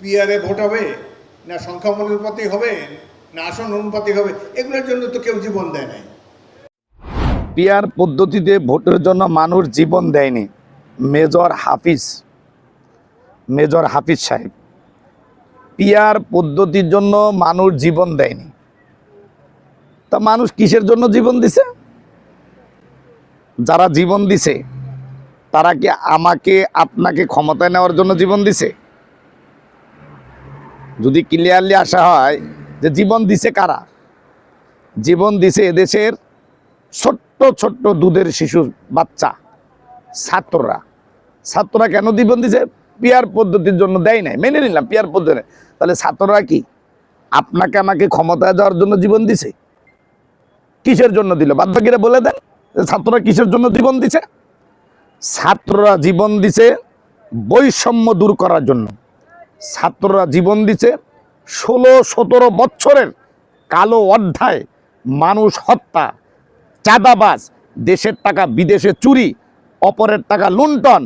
পিয়ারে vote হবে, না সংখ্যা অনুপাতে হবে, না আসন অনুপাতে হবে, এগুলোর জন্য তো কেউ জীবন দেয় নাই। পিয়ার পদ্ধতিতে ভোটের জন্য মানুষ জীবন দেয়নি। মেজর হাফিজ মেজর হাফিজ সাহেব, পিয়ার পদ্ধতির জন্য মানুষ জীবন দেয়নি। তা মানুষ কিসের জন্য জীবন দিছে? যারা জীবন দিছে, তারা কি আমাকে, আপনাকে ক্ষমতায় নেওয়ার জন্য জীবন দিছে? যদি ক্লিয়ারলি আসা হয় যে জীবন দিছে কারা? জীবন দিছে এদেশের ছোট্ট ছোট্ট দুধের শিশু বাচ্চা, ছাত্ররা। ছাত্ররা কেন জীবন দিছে? পিয়ার পদ্ধতির জন্য দেয় নাই। মেনে নিলাম পিয়ার পদ্ধতি তাহলে ছাত্ররা কি? আপনাকে আমাকে ক্ষমতায় যাওয়ার জন্য জীবন দিছে? কিসের জন্য দিল? বাদ বাকিরা বলে দেন ছাত্ররা কিসের জন্য জীবন দিছে? ছাত্ররা জীবন দিছে বৈষম্য দূর করার জন্য। ছাত্ররা জীবন দিছে ষোলো সতেরো বছরের কালো অধ্যায়, মানুষ হত্যা, চাঁদাবাজ, দেশের টাকা বিদেশে চুরি, অপরের টাকা লুণ্ঠন,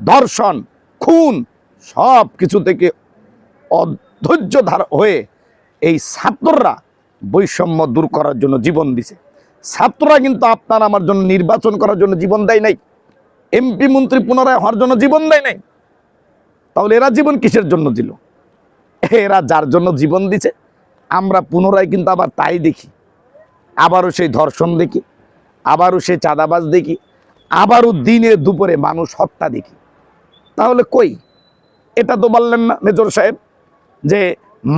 ধর্ষণ, খুন, সব কিছু থেকে অধৈর্য ধার হয়ে এই ছাত্ররা বৈষম্য দূর করার জন্য জীবন দিছে। ছাত্ররা কিন্তু আপনার আমার জন্য নির্বাচন করার জন্য জীবন দেয় নাই। এমপি মন্ত্রী পুনরায় হওয়ার জন্য জীবন দেয় নাই। তাহলে এরা জীবন কিসের জন্য দিল? এরা যার জন্য জীবন দিছে, আমরা পুনরায় কিন্তু আবার তাই দেখি। আবারও সেই ধর্ষণ দেখি, আবারও সেই চাঁদাবাজ দেখি, আবারও দিনে দুপুরে মানুষ হত্যা দেখি। তাহলে কই? এটা তো বললেন না মেজর সাহেব, যে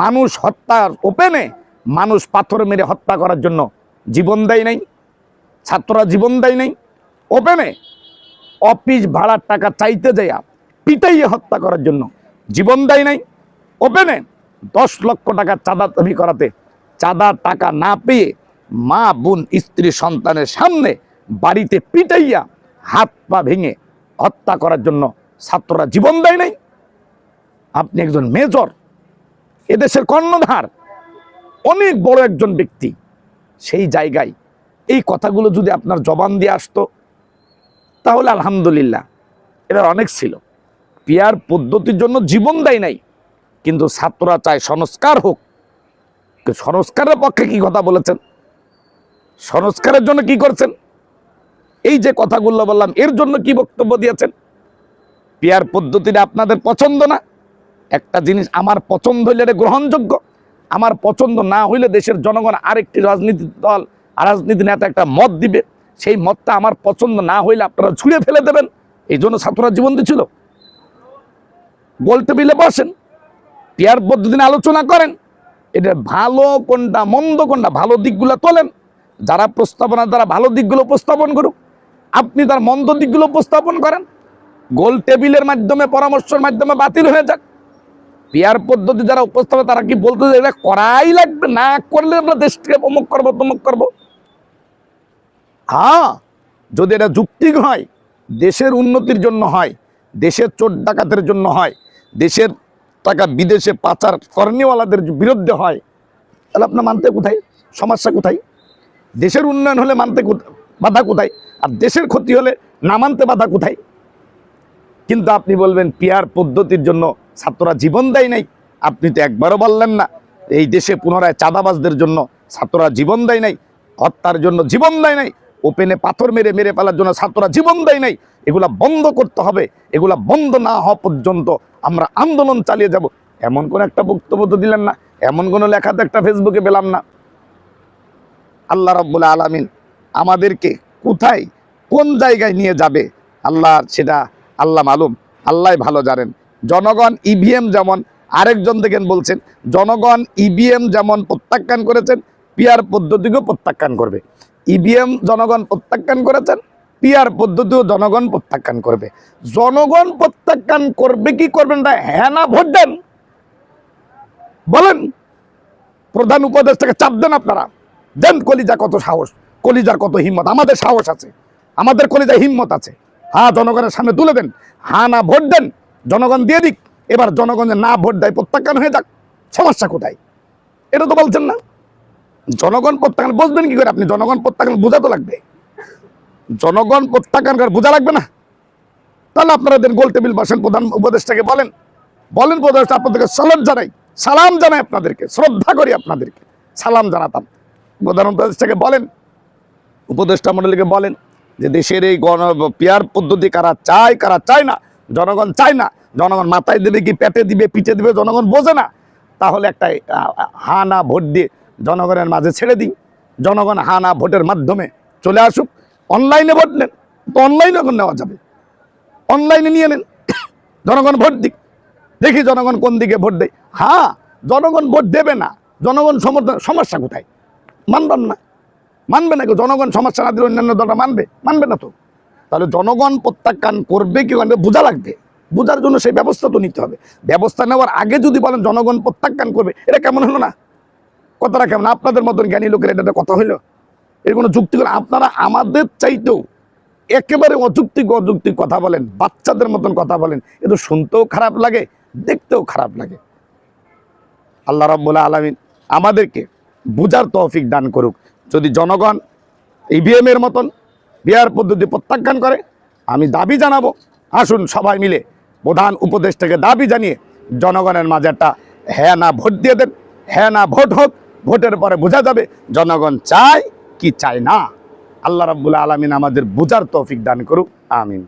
মানুষ হত্যার ওপেনে মানুষ পাথর মেরে হত্যা করার জন্য জীবন দেয় নাই, ছাত্ররা জীবন দেয় নাই, ওপেনে অফিস ভাড়ার টাকা চাইতে যাইয়া পিটাইয়ে হত্যা করার জন্য। জীবন দেয় নাই। ওপেনে দশ লক্ষ টাকা চাঁদা দাবি করাতে, চাঁদা টাকা না পেয়ে মা, বোন, স্ত্রী, সন্তানের সামনে বাড়িতে পিটাইয়া হাত পা ভেঙে হত্যা করার জন্য ছাত্ররা জীবন দেয় নাই। আপনি একজন মেজর, এদেশের কর্ণধার, অনেক বড় একজন ব্যক্তি, সেই জায়গায় এই কথাগুলো যদি আপনার জবান দিয়ে আসতো, তাহলে আলহামদুলিল্লাহ এটার অনেক ছিল। পিয়ার পদ্ধতির জন্য জীবন দেয় নাই। কিন্তু ছাত্ররা চায় সংস্কার হোক। সংস্কারের পক্ষে কি কথা বলেছেন? সংস্কারের জন্য কি করছেন? এই যে কথাগুলো বললাম, এর জন্য কি বক্তব্য দিয়েছেন? পিয়ার পদ্ধতিটা আপনাদের পছন্দ না? একটা জিনিস আমার পছন্দ হইলে এটা গ্রহণযোগ্য। আমার পছন্দ না হইলে দেশের জনগণ আরেকটি রাজনীতি দল, রাজনীতি নেতা একটা মত দিবে। সেই মতটা আমার পছন্দ না হইলে আপনারা ছুঁড়ে ফেলে দেবেন। এই জন্য ছাত্ররা জীবন দিচ্ছিল গোল টেবিলে বসেন। পদ্ধতি নিয়ে আলোচনা করেন। এটা ভালো কোনটা, মন্দ কোনটা, ভালো দিকগুলো তোলেন। যারা প্রস্তাবনা দ্বারা ভালো দিকগুলো উপস্থাপন করুক। আপনি তার মন্দ দিকগুলো উপস্থাপন করেন। গোল টেবিলের মাধ্যমে, পরামর্শের মাধ্যমে বাতিল হয়ে যাক। পিয়ার পদ্ধতি যারা উপস্থাপন, তারা কি বলতে এটা করাই লাগবে? না করলে আমরা দেশকে অমুক করব তমুক করব? হ্যাঁ যদি এটা যুক্তি হয়, দেশের উন্নতির জন্য হয়, দেশের চোর ডাকাতের জন্য হয় দেশের টাকা বিদেশে পাচার কর্মীওয়ালাদের বিরুদ্ধে হয়, তাহলে আপনার মানতে কোথায়? সমস্যা কোথায়? দেশের উন্নয়ন হলে মানতে বাধা কোথায়? আর দেশের ক্ষতি হলে না মানতে বাধা কোথায়? কিন্তু আপনি বলবেন পিয়ার পদ্ধতির জন্য ছাত্ররা জীবন দেয় নাই। আপনি তো একবারও বললেন না, এই দেশে পুনরায় চাঁদাবাজদের জন্য ছাত্ররা জীবন দেয় নাই, হত্যার জন্য জীবন দেয় নাই, ওপেনে পাথর মেরে মেরে ফেলার জন্য ছাত্ররা জীবন দেয় নাই। এগুলা বন্ধ করতে হবে, এগুলা বন্ধ না হওয়া পর্যন্ত আমরা আন্দোলন চালিয়ে যাব। এমন কোন একটা বক্তব্য তো দিলেন না, এমন কোনো লেখা তো একটা ফেসবুকে পেলাম না। আল্লাহ রব্বুল আলমিন আমাদেরকে কোথায়, কোন জায়গায় নিয়ে যাবে? আল্লাহ সেটা, আল্লাহ মালুম, আল্লাহ ভালো জানেন। জনগণ ইভিএম যেমন আরেকজন দেখেন বলছেন, জনগণ ইভিএম যেমন প্রত্যাখ্যান করেছেন পিয়ার পদ্ধতিকেও প্রত্যাখ্যান করবে। ইভিএম জনগণ প্রত্যাখ্যান করেছেন পিয়ার পদ্ধতিও জনগণ প্রত্যাখ্যান করবে। জনগণ প্রত্যাখ্যান করবে কি করবেন না? হ্যাঁ না, ভোট দেন। বলেন। প্রধান উপদেষ্টাকে চাপ দেন আপনারা। দেন কলিজা কত সাহস, কলিজার কত হিম্মত। আমাদের সাহস আছে। আমাদের কলিজা হিম্মত আছে। হ্যাঁ জনগণের সামনে তুলে দেন। হ্যাঁ না, ভোট দেন। জনগণ দিয়ে দিক। এবার জনগণের না, ভোট দেয়, প্রত্যাখ্যান হয়ে যাক। সমস্যা কোথায়? এটা তো বলছেন না। জনগণ প্রত্যাখ্যান, বুঝবেন কি করে আপনি? জনগণ প্রত্যাখ্যান বোঝা তো লাগবে। জনগণ প্রত্যাখ্যান বোঝা লাগবে না? তাহলে আপনারা দেন গোল টেবিল বসেন প্রধান উপদেষ্টাকে বলেন। বলেন উপদেষ্টা আপনাদেরকে সালাম জানাই। সালাম জানাই আপনাদেরকে শ্রদ্ধা করি আপনাদেরকে। সালাম জানাতাম। প্রধান উপদেষ্টাকে বলেন উপদেষ্টা মন্ডলীকে বলেন যে দেশের এই গণ পেয়ার পদ্ধতি কারা চায় কারা চায় না জনগণ চায় না। জনগণ মাথায় দেবে কি পেটে দিবে পিঠে দিবে জনগণ বোঝে না। তাহলে একটা আহ, হা না ভোট দিয়ে জনগণের মাঝে ছেড়ে দিই। জনগণ হা না ভোটের মাধ্যমে চলে আসুক। অনলাইনে ভোট নেন, তো অনলাইনে এখন নেওয়া যাবে। অনলাইনে নিয়ে নেন, জনগণ ভোট দিক। দেখি জনগণ কোন দিকে ভোট দেয়। হ্যাঁ জনগণ ভোট দেবে না। জনগণ সমর্থন, সমস্যা কোথায়? মানবেন না। মানবে না কেউ? জনগণ সমস্যা না দিলে অন্যান্য দলটা মানবে? মানবে না তো। তাহলে জনগণ প্রত্যাখ্যান করবে কি করবে? বোঝা লাগবে। বোঝার জন্য সেই ব্যবস্থা তো নিতে হবে। ব্যবস্থা নেওয়ার আগে যদি বলেন জনগণ প্রত্যাখ্যান করবে, এটা কেমন হলো না? কথাটা কেমন? আপনাদের মতন জ্ঞানী লোকের এটা কথা হইল এর কোনো যুক্তি করে আপনারা আমাদের চাইতেও একেবারে অযৌক্তিক অযৌক্তিক কথা বলেন, বাচ্চাদের মতন কথা বলেন। এ তো শুনতেও খারাপ লাগে, দেখতেও খারাপ লাগে। আল্লাহ রাব্বুল আলামিন আমাদেরকে বুঝার তৌফিক দান করুক। যদি জনগণ ইভিএম এর মতন বিয়ার পদ্ধতি প্রত্যাখ্যান করে, আমি দাবি জানাব, আসুন সবাই মিলে প্রধান উপদেষ্টাকে দাবি জানিয়ে জনগণের মাঝে একটা হ্যাঁ না ভোট দিয়ে দেন। হ্যাঁ না ভোট হোক, ভোটের পরে বোঝা যাবে জনগণ চায় কি চায় না? আল্লাহ রাবুল আলমিন আমাদের বোঝার তৌফিক দান করুক আমিন।